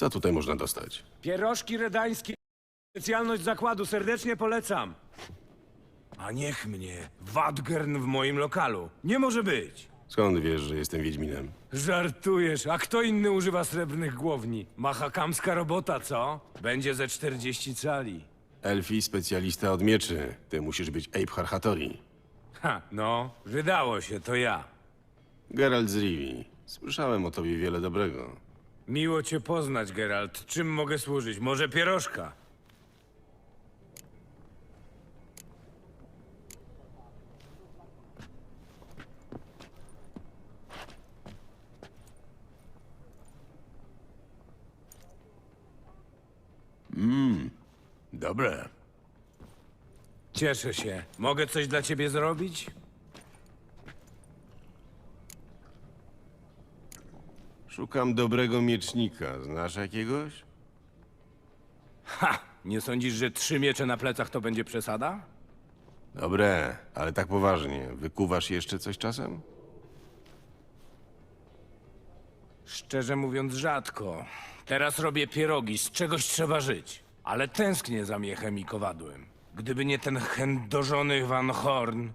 Co tutaj można dostać? Pierożki redańskie. Specjalność zakładu, serdecznie polecam. A niech mnie. Wadgern w moim lokalu. Nie może być. Skąd wiesz, że jestem Wiedźminem? Żartujesz, a kto inny używa srebrnych głowni? Mahakamska robota, co? Będzie ze 40 cali. Elfi, specjalista od mieczy. Ty musisz być Abe Harhatori. Ha, no, wydało się, to ja. Geralt z Rivi. Słyszałem o tobie wiele dobrego. Miło cię poznać, Geralt. Czym mogę służyć? Może pierożka? Dobre. Cieszę się. Mogę coś dla ciebie zrobić? Szukam dobrego miecznika. Znasz jakiegoś? Ha! Nie sądzisz, że trzy miecze na plecach to będzie przesada? Dobre, ale tak poważnie. Wykuwasz jeszcze coś czasem? Szczerze mówiąc, rzadko. Teraz robię pierogi, z czegoś trzeba żyć. Ale tęsknię za miechem i kowadłem. Gdyby nie ten chędożony Van Horn...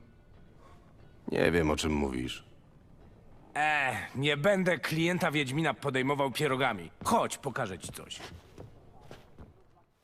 Nie wiem, o czym mówisz. E, nie będę klienta Wiedźmina podejmował pierogami. Chodź, pokażę ci coś.